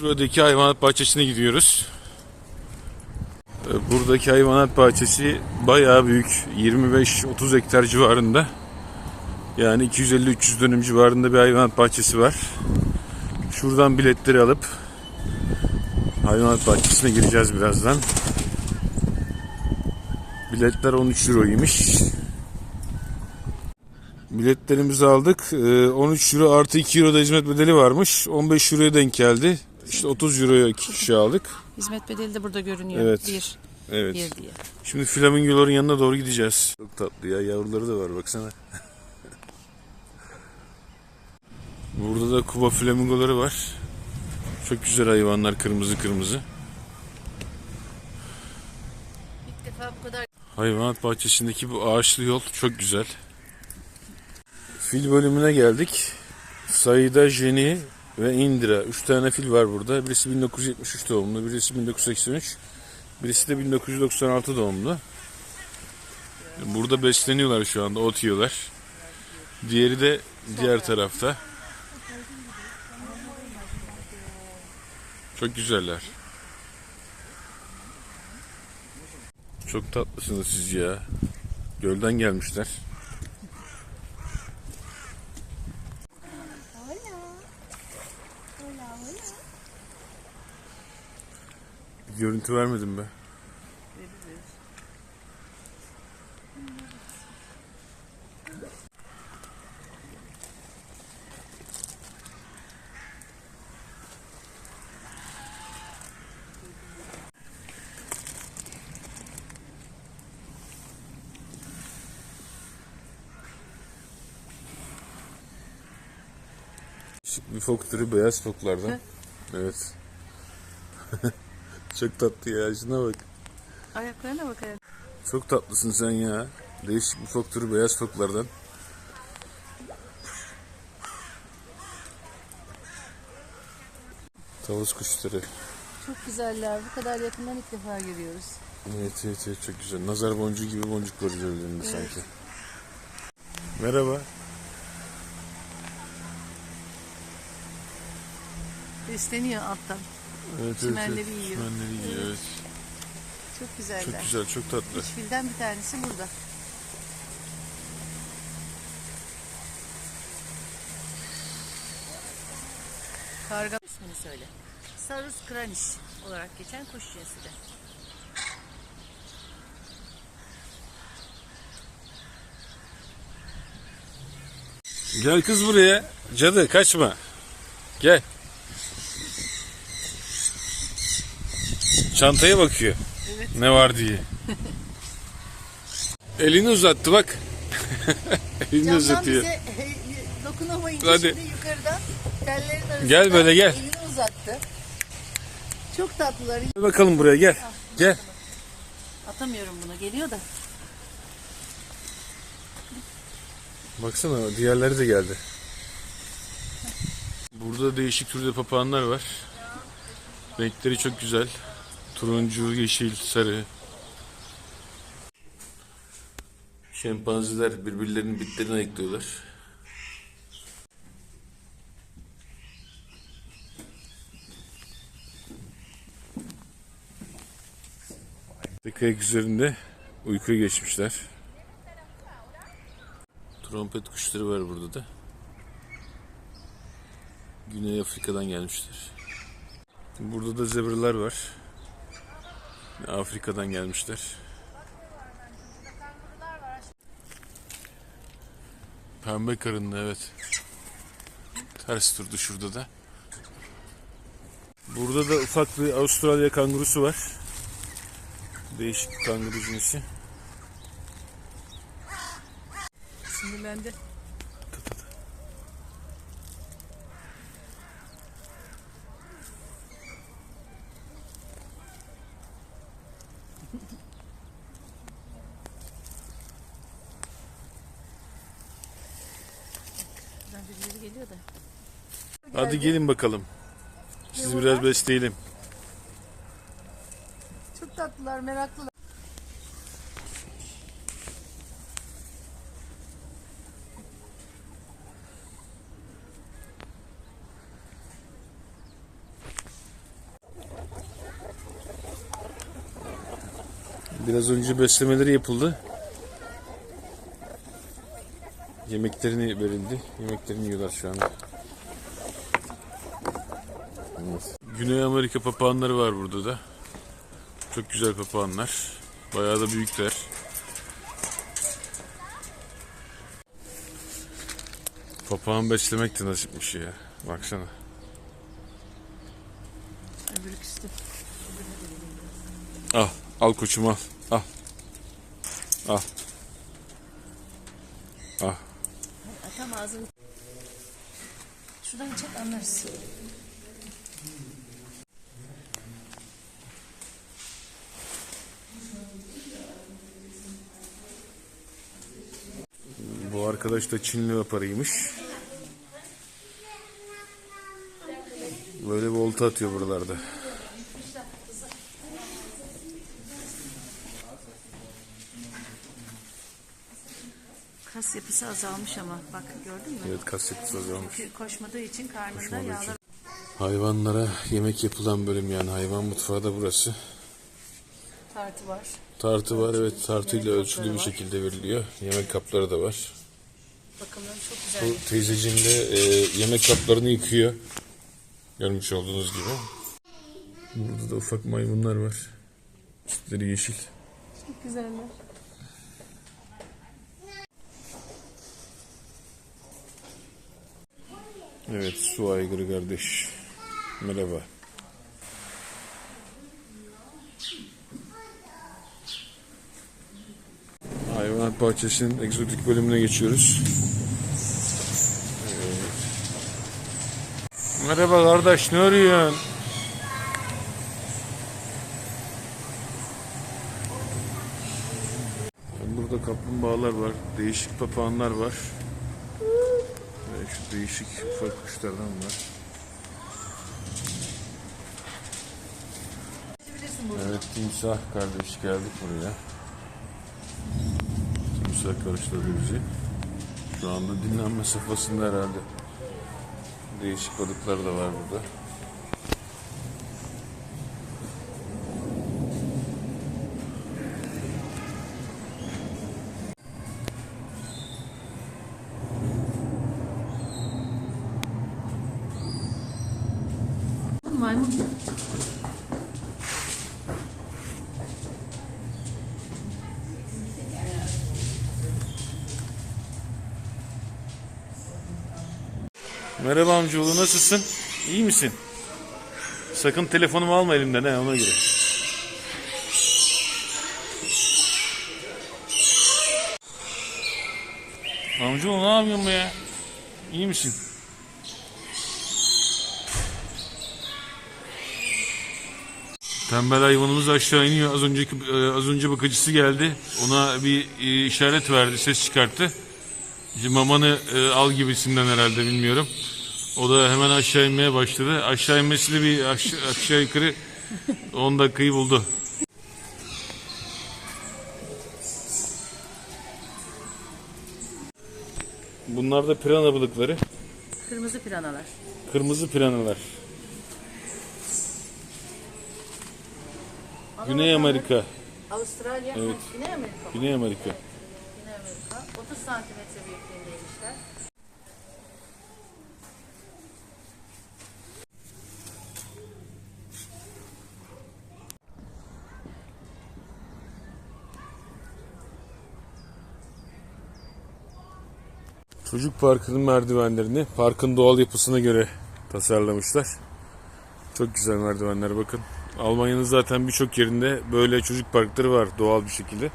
Şuradaki hayvanat bahçesine gidiyoruz. Ee, Buradaki hayvanat bahçesi bayağı büyük. 25-30 hektar civarında. Yani 250-300 dönüm civarında bir hayvanat bahçesi var. Şuradan biletleri alıp hayvanat bahçesine gireceğiz birazdan. Biletler 13 euroymuş. Biletlerimizi aldık. Ee, 13 euro artı 2 euro da hizmet bedeli varmış. 15 euroya denk geldi. İşte 30 euroya iki kişi aldık. Hizmet bedeli de burada görünüyor. Evet. Bir, Evet. bir diye. Şimdi flamingoların yanına doğru gideceğiz. Çok tatlı ya. Yavruları da var baksana. Burada da Kuba flamingoları var. Çok güzel hayvanlar kırmızı kırmızı. İlk defa bu kadar Hayvanat bahçesindeki bu ağaçlı yol çok güzel. Fil bölümüne geldik. Sayıda Jenny ve Indira. Üç tane fil var burada. Birisi 1973 doğumlu, birisi 1983, birisi de 1996 doğumlu. Burada besleniyorlar şu anda, ot yiyorlar. Diğeri de diğer tarafta. Çok güzeller. Çok tatlısınız siz ya. Gölden gelmişler. Görüntü vermedim be. Şık bir fok türü beyaz foklardan. Evet. Çok tatlı ya şuna bak. ayaklarına bak ayak. Çok tatlısın sen ya. Değişik bir fok türü beyaz foklardan. Tavus kuşları. Çok güzeller. Bu kadar yakından ilk defa görüyoruz. Evet evet, evet çok güzel. Nazar boncuğu gibi boncuk var üzerlerinde sanki. Merhaba. Besleniyor alttan. Evet, Çimenleri yiyor. Çimenleri yiyor evet. Çok güzeller. Çok güzel çok tatlı. Üç filden bir tanesi burada. Karga ismini söyle. Sarus kraniş olarak geçen kuş cinsi de. Gel kız buraya. Cadı kaçma. Gel. Çantaya bakıyor. Evet. Ne var diye. Elini uzattı bak. Elini Camdan uzatıyor. bize dokunamayınca Hadi. şimdi yukarıdan tellerin arasından Gel böyle, gel. elini uzattı. Çok tatlılar. Gel bakalım buraya gel. Gel. Atamıyorum bunu. Geliyor da. Baksana diğerleri de geldi. Burada değişik türde papağanlar var. Renkleri çok güzel. Turuncu, yeşil, sarı. Şempanzeler birbirlerinin bitlerini ayıklıyorlar. Tek ayak üzerinde uykuya geçmişler. Trompet kuşları var burada da. Güney Afrika'dan gelmişler. Burada da zebralar var. Afrika'dan gelmişler. Pembe karınlı evet. Ters durdu şurada da. Burada da ufak bir Avustralya kangurusu var. Değişik kanguru cinsi. Sinirlendi. Biraz Hadi gelin bakalım. Siz biraz besleyelim. Çok tatlılar, meraklılar. Biraz önce beslemeleri yapıldı. Yemeklerini verildi. Yemeklerini yiyorlar şu anda. Güney Amerika papağanları var burada da. Çok güzel papağanlar. Bayağı da büyükler. Papağan beslemek de nasipmiş ya. Baksana. Öbürü küstü. Al. Al koçum al. Al. Al. Al. Atam ağzını. Şuradan çek anlarız. Arkadaş da Çinli vaparıymış. Böyle volta atıyor buralarda. Kas yapısı azalmış ama bak gördün mü? Evet kas yapısı azalmış. Çünkü koşmadığı için karnında Koşmadığı yağlar. için. Hayvanlara yemek yapılan bölüm yani hayvan mutfağı da burası. Tartı var. Tartı var evet tartıyla ölçülü bir şekilde veriliyor. Yemek kapları da var. Bakımları çok güzel. Bu teyzeciğim de e, yemek kaplarını yıkıyor. Görmüş olduğunuz gibi. Burada da ufak maymunlar var. Üstleri yeşil. Çok güzeller. Evet su aygırı kardeş. Merhaba. Hayvanat bahçesinin egzotik bölümüne geçiyoruz. Evet. Merhaba kardeş ne arıyorsun? Burada kaplumbağalar var, değişik papağanlar var. Ve şu değişik ufak kuşlardan var. Evet timsah kardeş geldik buraya. Timsah karşıladı bizi. Şu anda dinlenme safhasında herhalde. Değişik balıklar da var burada. Maymun. Merhaba amcaoğlu nasılsın? İyi misin? Sakın telefonumu alma elimden he ona göre. Amcaoğlu ne yapıyorsun be ya? İyi misin? Tembel hayvanımız aşağı iniyor. Az önceki e, az önce bakıcısı geldi. Ona bir e, işaret verdi, ses çıkarttı. Mamanı e, al gibisinden herhalde bilmiyorum. O da hemen aşağı inmeye başladı. Aşağı inmesi de bir aşağı, aşağı yukarı 10 dakikayı buldu. Bunlar da pirana balıkları. Kırmızı piranalar. Kırmızı piranalar. Güney Amerika. Avustralya. Evet. Güney Amerika. Güney Amerika. Güney Amerika. 30 santimetre büyüklüğündeymişler. Çocuk parkının merdivenlerini parkın doğal yapısına göre tasarlamışlar. Çok güzel merdivenler bakın. Almanya'nın zaten birçok yerinde böyle çocuk parkları var doğal bir şekilde.